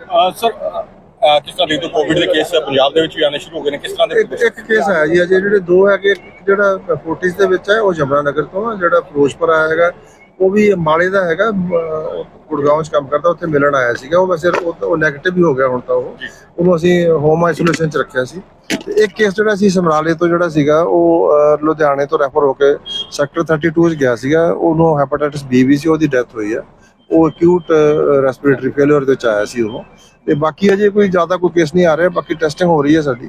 Sir ਕਿਸ ਤਰ੍ਹਾਂ ਦੇ ਕੋਵਿਡ ਦੇ ਕੇਸ ਪੰਜਾਬ ਦੇ ਵਿੱਚ ਵੀ ਆਉਣੇ ਸ਼ੁਰੂ ਹੋ ਗਏ ਨੇ ਕਿਸ ਤਰ੍ਹਾਂ ਦੇ ਇੱਕ ਇੱਕ ਕੇਸ ਆਇਆ ਜੀ ਅਜੇ ਜਿਹੜੇ ਦੋ ਹੈਗੇ ਇੱਕ ਜਿਹੜਾ ਫੋਰਟਿਸ ਦੇ ਵਿੱਚ ਹੈ ਉਹ ਜਮਨਾ ਨਗਰ ਤੋਂ ਜਿਹੜਾ ਫਿਰੋਜ਼ਪੁਰ ਆਇਆ ਹੈਗਾ ਉਹ ਵੀ ਅੰਬਾਲੇ ਦਾ ਹੈਗਾ ਗੁੜਗਾਉਂ 'ਚ ਕੰਮ ਕਰਦਾ ਉੱਥੇ ਮਿਲਣ ਆਇਆ ਸੀਗਾ ਉਹ ਵੈਸੇ ਉਹ ਨੈਗੇਟਿਵ ਹੀ ਹੋ ਗਿਆ ਹੁਣ ਤਾਂ ਉਹ। ਉਹਨੂੰ ਅਸੀਂ ਹੋਮ ਆਈਸੋਲੇਸ਼ਨ 'ਚ ਰੱਖਿਆ ਸੀ। ਤੇ ਇੱਕ ਕੇਸ ਜਿਹੜਾ ਸੀ ਸਮਰਾਲੇ ਤੋਂ ਜਿਹੜਾ ਸੀਗਾ ਉਹ ਲੁਧਿਆਣੇ ਤੋਂ ਰੈਫਰ ਹੋ ਕੇ ਸੈਕਟਰ 32 'ਚ ਗਿਆ ਸੀਗਾ ਉਹਨੂੰ ਹੈਪੇਟਾਈਟਸ ਬੀ ਵੀ ਸੀ ਉਹਦੀ ਡੈਥ ਹੋਈ ਆ। ਉਹ ਅਕਿਊਟ ਰੈਸਪੀਰੇਟਰੀ ਫੇਲਿਅਰ ਦੇ ਵਿੱਚ ਆਇਆ ਸੀ ਉਹ। ਤੇ ਬਾਕੀ ਅਜੇ ਕੋਈ ਜ਼ਿਆਦਾ ਕੋਈ ਕੇਸ ਨਹੀਂ ਆ ਰਿਹਾ, ਬਾਕੀ ਟੈਸਟਿੰਗ ਹੋ ਰਹੀ ਹੈ ਸਾਡੀ।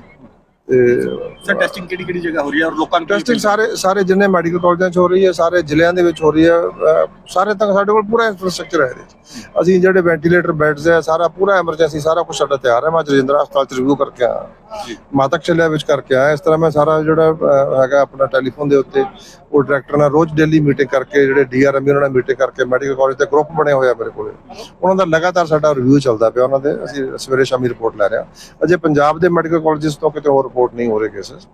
ਤੇ ਸਰ ਟੈਸਟਿੰਗ ਕਿਹੜੀ ਕਿਹੜੀ ਜਗ੍ਹਾ ਹੋ ਰਹੀ ਹੈ ਔਰ ਲੋਕਾਂ ਨੂੰ ਟੈਸਟਿੰਗ ਸਾਰੇ ਸਾਰੇ ਜਿੰਨੇ ਮੈਡੀਕਲ ਕਾਲਜਾਂ 'ਚ ਹੋ ਰਹੀ ਹੈ ਸਾਰੇ ਜ਼ਿਲ੍ਹਿਆਂ ਦੇ ਵਿੱਚ ਹੋ ਰਹੀ ਹੈ ਅਹ ਸਾਰੇ ਤੱਕ ਸਾਡੇ ਕੋਲ ਪੂਰਾ ਇਨਫਰਾਸਟ੍ਰਕਚਰ ਹੈ ਇਹਦੇ 'ਚ। ਅਸੀਂ ਜਿਹੜੇ ਵੈਂਟੀਲੇਟਰ ਬੈੱਡਸ ਹੈ ਸਾਰਾ ਪੂਰਾ ਐਮਰਜੈਂਸੀ ਸਾਰਾ ਕੁਝ ਸਾਡਾ ਤਿਆਰ ਹੈ। ਮੈਂ ਰਜਿੰਦਰਾ ਹਸਪਤਾਲ 'ਚ ਰਿਵਿਊ ਕਰਕੇ ਆਇਆ। ਮਾਤਕ ਚੱਲਿਆ ਵਿੱਚ ਕਰਕੇ ਆਇਆ। ਇਸ ਤਰ੍ਹਾਂ ਮੈਂ ਸਾਰਾ ਜਿਹੜਾ ਅਹ, ਹੈਗਾ ਆਪਣਾ ਟੈਲੀਫੋਨ ਦੇ ਉੱਤੇ ਉਹ ਡਾਇਰੈਕਟਰ ਨਾਲ ਰੋਜ਼ ਡੇਲੀ ਮੀਟਿੰਗ ਕਰਕੇ ਜਿਹੜੇ ਡੀਆਰਐਮ ਉਹਨਾਂ ਨਾਲ ਮੀਟਿੰਗ ਕਰਕੇ ਮੈਡੀਕਲ ਕਾਲਜ ਦੇ ਗਰੁੱਪ ਬਣੇ ਹੋਏ ਆ ਮੇਰੇ ਕੋਲੇ। ਉਹਨਾਂ ਦਾ ਲਗਾਤਾਰ ਸਾਡਾ ਰਿਵਿਊ ਚੱਲਦਾ ਪਿਆ। ਉਹਨਾਂ ਦੇ ਅਸੀਂ ਸਵੇਰੇ ਸ਼ਾਮੀ ਰਿਪੋਰਟ ਲੈ ਰਹੇ ਹਾਂ। ਅਜੇ ਪੰਜਾਬ ਦੇ ਮੈਡੀਕਲ ਕਾਲਜਸ ਤੋਂ ਕਿਤੇ ਹੋਰ ਰਿਪੋਰਟ ਨਹੀਂ ਹੋ ਰਹੇ ਕੇਸਸ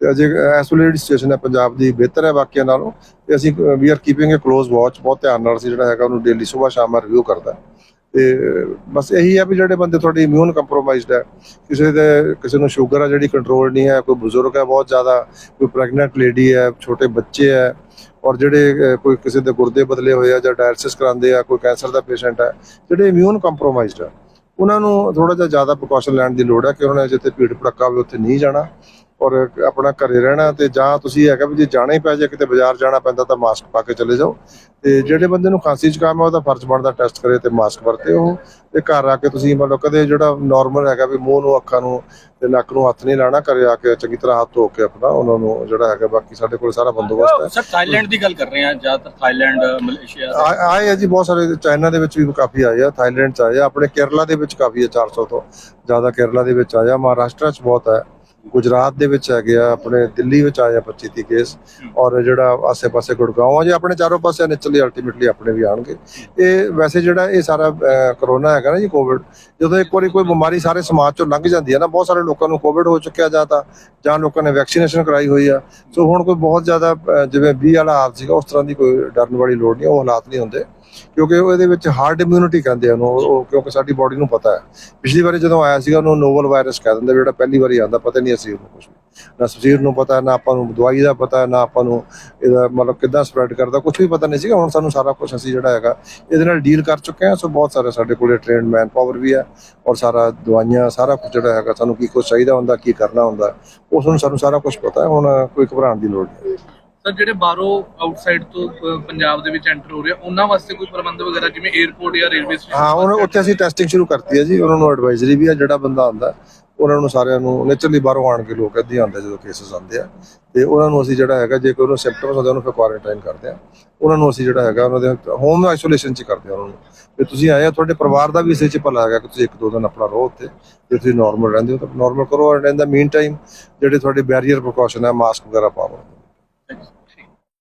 ਤੇ ਅਜੇ ਇਸ ਵੇਲੇ ਜਿਹੜੀ ਸਿਚੁਏਸ਼ਨ ਹੈ, ਪੰਜਾਬ ਦੀ ਬਿਹਤਰ ਹੈ ਬਾਕੀਆਂ ਨਾਲੋਂ। ਤੇ ਅਸੀਂ we are keeping a close watch ਬਹੁਤ ਧਿਆਨ ਨਾਲ ਅਸੀਂ ਜਿਹੜਾ ਹੈਗਾ ਉਹਨੂੰ ਡੇਲੀ ਸਵੇਰ ਸ਼ਾਮ ਰਿਵਿਊ ਕਰਦਾ। ਤੇ ਬਸ ਇਹੀ ਹੈ ਵੀ ਜਿਹੜੇ ਬੰਦੇ ਤੁਹਾਡੀ ਇਮਿਊਨ ਕੰਪਰੋਮਾਈਜ਼ਡ ਹੈ, ਕਿਸੇ ਦੇ, ਕਿਸੇ ਨੂੰ ਸ਼ੂਗਰ ਆ ਜਿਹੜੀ ਕੰਟਰੋਲ ਨਹੀਂ ਹੈ, ਕੋਈ ਬਜ਼ੁਰਗ ਹੈ ਬਹੁਤ ਜ਼ਿਆਦਾ, ਕੋਈ ਪ੍ਰੈਗਨੈਂਟ ਲੇਡੀ ਹੈ, ਛੋਟੇ ਬੱਚੇ ਹੈ, ਔਰ ਜਿਹੜੇ ਕੋਈ ਕਿਸੇ ਦੇ ਗੁਰਦੇ ਬਦਲੇ ਹੋਏ ਆ ਜਾਂ ਡਾਇਲਿਸਿਸ ਕਰਾਉਂਦੇ ਆ, ਕੋਈ ਕੈਂਸਰ ਦਾ ਪੇਸ਼ੈਂਟ ਹੈ, ਜਿਹੜੇ ਇਮਿਊਨ ਕੰਪਰੋਮਾਈਜ਼ਡ ਹੈ ਉਹਨਾਂ ਨੂੰ ਥੋੜਾ ਜਿਹਾ ਜ਼ਿਆਦਾ ਪ੍ਰੀਕਾਸ਼ਨ ਲੈਣ ਦੀ ਲੋੜ ਹੈ ਕਿ ਉਹਨਾਂ ਨੇ ਜਿੱਥੇ ਭੀੜ ਭੜੱਕਾ ਹੋਵੇ ਉੱਥੇ ਨਹੀਂ ਜਾਣਾ। ਔਰ ਆਪਣਾ ਘਰੇ ਰਹਿਣਾ ਤੇ ਜਾਂ ਤੁਸੀਂ ਹੈਗਾ ਵੀ ਜੇ ਜਾਣਾ ਹੀ ਪੈ ਜਾਏ ਕਿਤੇ ਬਾਜ਼ਾਰ ਜਾਣਾ ਪੈਂਦਾ ਤਾਂ ਮਾਸਕ ਪਾ ਕੇ ਚਲੇ ਜਾਓ। ਤੇ ਜਿਹੜੇ ਬੰਦੇ ਨੂੰ ਖਾਂਸੀ ਜ਼ੁਕਾਮ ਹੈ ਉਹਦਾ ਫਰਜ਼ ਬਣਦਾ ਟੈਸਟ ਕਰੇ ਤੇ ਮਾਸਕ ਵਰਤੇ ਉਹ। ਤੇ ਘਰ ਆ ਕੇ ਤੁਸੀਂ ਮਤਲਬ ਕਦੇ ਜਿਹੜਾ ਨਾਰਮਲ ਹੈਗਾ ਵੀ ਮੂੰਹ ਨੂੰ ਅੱਖਾਂ ਨੂੰ ਤੇ ਨੱਕ ਨੂੰ ਹੱਥ ਨਹੀਂ ਲਾਣਾ ਘਰੇ ਆ ਕੇ ਚੰਗੀ ਤਰ੍ਹਾਂ ਹੱਥ ਧੋ ਕੇ ਆਪਣਾ ਉਹਨਾਂ ਨੂੰ ਜਿਹੜਾ ਹੈਗਾ ਬਾਕੀ ਸਾਡੇ ਕੋਲ ਸਾਰਾ ਬੰਦੋਬਸਤ ਹੈ। ਸਰ ਥਾਈਲੈਂਡ ਦੀ ਗੱਲ ਕਰ ਰਹੇ ਹਾਂ ਜ਼ਿਆਦਾਤਰ ਥਾਈਲੈਂਡ ਮਲੇਸ਼ੀਆ ਆ- ਆਏ ਆ ਜੀ ਬਹੁਤ ਸਾਰੇ ਚਾਈਨਾ ਦੇ ਵਿੱਚ ਵੀ ਕਾਫੀ ਆਏ ਆ ਥਾਈਲੈਂਡ ਚ ਆਏ ਆ ਆਪਣੇ ਕੇਰਲਾ ਦੇ ਵਿੱਚ ਕਾਫੀ ਹੈ 400 ਤੋਂ ਜ਼ਿਆਦਾ ਕੇਰਲਾ ਦੇ ਵਿੱਚ ਆਇਆ ਮਹਾਰਾਸ਼ਟਰ ਚ ਬਹੁਤ ਹੈ। ਗੁਜਰਾਤ ਦੇ ਵਿੱਚ ਹੈਗੇ ਆ, ਆਪਣੇ ਦਿੱਲੀ ਵਿੱਚ ਆਏ ਆ 25 30 ਕੇਸ ਔਰ ਜਿਹੜਾ ਆਸੇ-ਪਾਸੇ ਗੁੜਗਾਉਂ ਆ, ਜੀ ਆਪਣੇ ਚਾਰੋਂ ਪਾਸੇ ਨਿਚਲੀ ਅਲਟੀਮੇਟਲੀ ਆਪਣੇ ਵੀ ਆਣਗੇ ਇਹ ਵੈਸੇ ਜਿਹੜਾ ਇਹ ਸਾਰਾ ਕਰੋਨਾ ਹੈਗਾ ਨਾ ਜੀ ਕੋਵਿਡ ਜਦੋਂ ਇੱਕ ਵਾਰੀ ਕੋਈ ਬਿਮਾਰੀ ਸਾਰੇ ਸਮਾਜ ਚੋਂ ਲੰਘ ਜਾਂਦੀ ਹੈ ਨਾ, ਬਹੁਤ ਸਾਰੇ ਲੋਕਾਂ ਨੂੰ ਕੋਵਿਡ ਹੋ ਚੁੱਕਿਆ ਜਾਂ ਤਾਂ, ਜਾਂ ਲੋਕਾਂ ਨੇ ਵੈਕਸੀਨੇਸ਼ਨ ਕਰਾਈ ਹੋਈ ਆ। ਸੋ ਹੁਣ ਕੋਈ ਬਹੁਤ ਜ਼ਿਆਦਾ ਜਿਵੇਂ 20 ਵਾਲਾ ਹਾਲ ਸੀਗਾ, ਉਸ ਤਰ੍ਹਾਂ ਦੀ ਕੋਈ ਡਰਨ ਵਾਲੀ ਲੋੜ ਨਹੀਂ, ਉਹ ਹਾਲਾਤ ਨਹੀਂ ਹੁੰਦੇ। ਕਿਉਂਕਿ ਉਹ ਇਹਦੇ ਵਿੱਚ ਹਾਰਡ ਇਮਿਊਨਿਟੀ ਕਹਿੰਦੇ ਆ ਉਹਨੂੰ, ਉਹ- ਕਿਉਂਕਿ ਸਾਡੀ ਬਾਡੀ ਨੂੰ ਪਤਾ ਹੈ। ਪਿਛਲੀ ਵਾਰੀ ਜਦੋਂ ਆਇਆ ਸੀਗਾ, ਉਹਨੂੰ ਨੋਵਲ ਵਾਇਰਸ ਕਹਿ ਦਿੰਦੇ ਜਿਹੜਾ ਪਹਿਲੀ ਵਾਰੀ ਆਉਂਦਾ, ਪਤਾ ਨਹੀਂ ਅਸੀਂ ਉਹਨੂੰ ਕੁਝ ਨਾ ਸਰੀਰ ਨੂੰ ਪਤਾ, ਨਾ ਆਪਾਂ ਨੂੰ ਦਵਾਈ ਦਾ ਪਤਾ, ਨਾ ਆਪਾਂ ਨੂੰ ਇਹਦਾ ਮਤਲਬ ਕਿੱਦਾਂ ਸਪਰੈਡ ਕਰਦਾ ਕੁਝ ਵੀ ਪਤਾ ਨਹੀਂ ਸੀਗਾ। ਹੁਣ ਸਾਨੂੰ ਸਾਰਾ ਕੁਝ ਅਸੀਂ ਜਿਹੜਾ ਹੈਗਾ, ਇਹਦੇ ਨਾਲ ਡੀਲ ਕਰ ਚੁੱਕੇ ਹਾਂ। ਸੋ ਬਹੁਤ ਸਾਰੇ ਸਾਡੇ ਕੋਲੇ ਟ੍ਰੇਨਡ ਮੈਨ ਪਾਵਰ ਵੀ ਹੈ ਔਰ ਸਾਰਾ ਦਵਾਈਆਂ, ਸਾਰਾ ਕੁਝ ਜਿਹੜਾ ਹੈਗਾ, ਸਾਨੂੰ ਕੀ ਕੁਝ ਚਾਹੀਦਾ ਹੁੰਦਾ, ਕੀ ਕਰਨਾ ਹੁੰਦਾ, ਉਸ ਨੂੰ ਸਾਨੂੰ ਸਾਰਾ ਕੁਝ ਪਤਾ ਹੈ। ਹੁਣ ਕੋਈ ਘਬਰਾਉਣ ਦੀ ਲੋੜ ਨਹੀਂ। ਸਰ ਜਿਹੜੇ ਬਾਹਰੋਂ ਆਊਟਸਾਈਡ ਤੋਂ ਅਹ, ਪੰਜਾਬ ਦੇ ਵਿੱਚ ਐਂਟਰ ਹੋ ਰਹੇ ਆ ਉਹਨਾਂ ਵਾਸਤੇ ਕੋਈ ਪ੍ਰਬੰਧ ਵਗੈਰਾ ਜਿਵੇਂ 에어ਪੋਰਟ ਜਾਂ ਰੇਲਵੇ ਸਟੇਸ਼ਨ ਹਾਂ ਉਹਨਾਂ ਉੱਥੇ ਅਸੀਂ ਟੈਸਟਿੰਗ ਸ਼ੁਰੂ ਕਰਤੀ ਹੈ ਜੀ ਉਹਨਾਂ ਨੂੰ ਐਡਵਾਈਜ਼ਰੀ ਵੀ ਹੈ ਜਿਹੜਾ ਬੰਦਾ ਆਉਂਦਾ ਉਹਨਾਂ ਨੂੰ ਸਾਰਿਆਂ ਨੂੰ ਨੇਚਰਲੀ ਬਾਹਰੋਂ ਆਣ ਕੇ ਲੋਕ ਇੱਦਾਂ ਹੀ ਆਉਂਦੇ ਜਦੋਂ ਕੇਸਸ ਆਉਂਦੇ ਆ। ਤੇ ਉਹਨਾਂ ਨੂੰ ਅਸੀਂ ਜਿਹੜਾ ਹੈਗਾ ਜੇ ਕੋਈ ਉਹਨੂੰ ਸਿੰਪਟਮਸ ਹੁੰਦੇ ਉਹਨੂੰ ਫਿਰ ਕੁਆਰੰਟਾਈਨ ਕਰਦੇ ਆ। ਉਹਨਾਂ ਨੂੰ ਅਸੀਂ ਜਿਹੜਾ ਹੈਗਾ ਉਹਨਾਂ ਦੇ ਹੋਮ ਆਈਸੋਲੇਸ਼ਨ ਚ ਕਰਦੇ ਆ ਉਹਨਾਂ ਨੂੰ। ਤੇ ਤੁਸੀਂ ਆਏ ਆ ਤੁਹਾਡੇ ਪਰਿਵਾਰ ਦਾ ਵੀ ਇਸੇ ਚ ਭਲਾ ਹੈਗਾ ਕਿ ਤੁਸੀਂ ਇੱਕ ਦੋ ਦਿਨ ਆਪਣਾ ਰਹੋ ਉੱਥੇ। ਜੇ ਤੁਸੀਂ ਨਾਰਮਲ ਰਹਿੰਦੇ ਹੋ ਤਾਂ ਨਾਰਮਲ ਕਰੋ ਔਰ ਇਨ ਦਾ ਮੀਨ ਟਾਈਮ ਜਿਹੜੇ ਤੁਹਾਡੇ ਬੈਰੀਅਰ ਪ੍ਰੀਕਾਸ਼ਨ ਹੈ ਮਾਸਕ ਵਗੈਰਾ ਪਾਓ। Thanks.